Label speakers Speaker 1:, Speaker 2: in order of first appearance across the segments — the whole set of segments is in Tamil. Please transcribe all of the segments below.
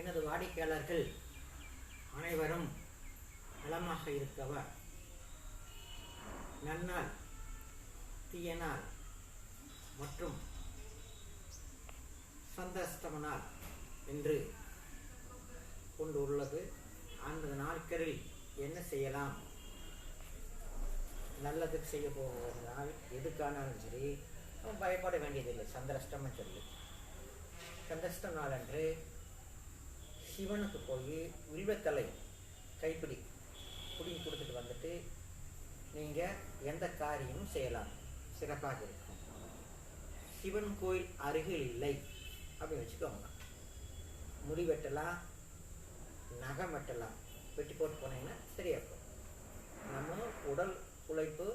Speaker 1: எனது வாடிக்கையாளர்கள் அனைவரும் நலமாக இருக்கவர் நன்னாள் தீயனால் மற்றும் சந்தஸ்தமனால் என்று கொண்டு உள்ளது. அந்த நாட்களில் என்ன செய்யலாம்? நல்லதுக்கு செய்ய போவதனால் எதுக்கானாலும் சரி பயப்பட வேண்டியதில்லை. சந்திரஷ்டம்னு சொல்லி. சந்திரஷ்டம் நாள் அன்று சிவனுக்கு போய் வில்வத்தலை கைப்பிடி பிடிங்கி கொடுத்துட்டு வந்துட்டு நீங்கள் எந்த காரியமும் செய்யலாம். சிறப்பாக இருக்கும். சிவன் கோயில் அருகில் இல்லை. அப்படின்னு வச்சுக்கோங்க. முடி வெட்டலாம் நகம் வெட்டலாம் வெட்டி போட்டு போனீங்கன்னா சரியா இருக்கும் நம்ம உடல் உழைப்பு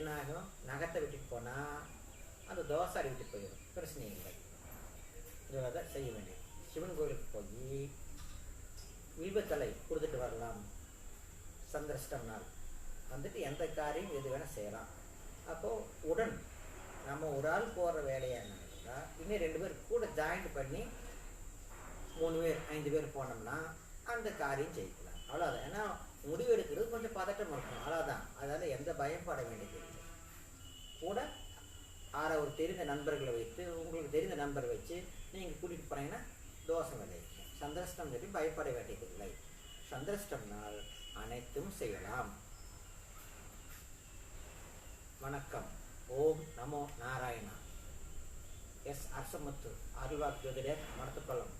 Speaker 1: என்ன ஆகும்? நகத்தை விட்டுட்டு போனால் அந்த தோசை விட்டு போயிடும். பிரச்சனை இல்லை. இதுவாக தான் செய்ய வேண்டியது. சிவன் கோயிலுக்கு போய் வில்வத்தலை கொடுத்துட்டு வரலாம். சந்திரஷ்டம் நாள். வந்துட்டு எந்த காரியம் எது வேணால் செய்யலாம். அப்போது உடன் நம்ம ஒரு ஆள் போகிற வேலையாக இருந்தா இன்னும் ரெண்டு பேர் கூட ஜாயின் பண்ணி மூணு பேர் ஐந்து பேர் போனோம்னா அந்த காரியம் ஜெயிக்கலாம். அவ்வளோதான் ஏன்னா முடிவு எடுக்கிறது கொஞ்சம் பதட்டம் இருக்கும். அவ்வளோதான் அதனால் எந்த பயப்பட வேண்டியது இல்லை. கூட ஆற ஒரு தெரிந்த நண்பர்களை வைத்து உங்களுக்கு தெரிந்த நண்பர் வச்சு நீங்கள் கூட்டிகிட்டு போனீங்கன்னா தோஷம் விளைவிக்கும் சந்திரஷ்டம் சொல்லி பயப்பட வேண்டியதில்லை. சந்திரஷ்டம்னால் அனைத்தும் செய்யலாம். வணக்கம். ஓம் நமோ நாராயணா. எஸ் அரசமுத்து அருள்வாக் ஜோதிடர் மடத்துக்குளம்.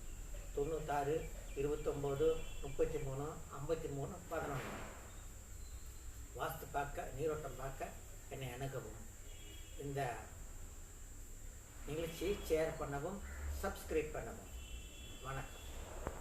Speaker 1: தொண்ணூத்தாறு இருபத்தொம்போது முப்பத்தி மூணு ஐம்பத்தி மூணு பதினொன்று. வாஸ்து பார்க்க நீரோட்டம் பார்க்க என்னை அணுகவும். இந்த நிகழ்ச்சியை ஷேர் பண்ணவும் சப்ஸ்கிரைப் பண்ணவும். வணக்கம்.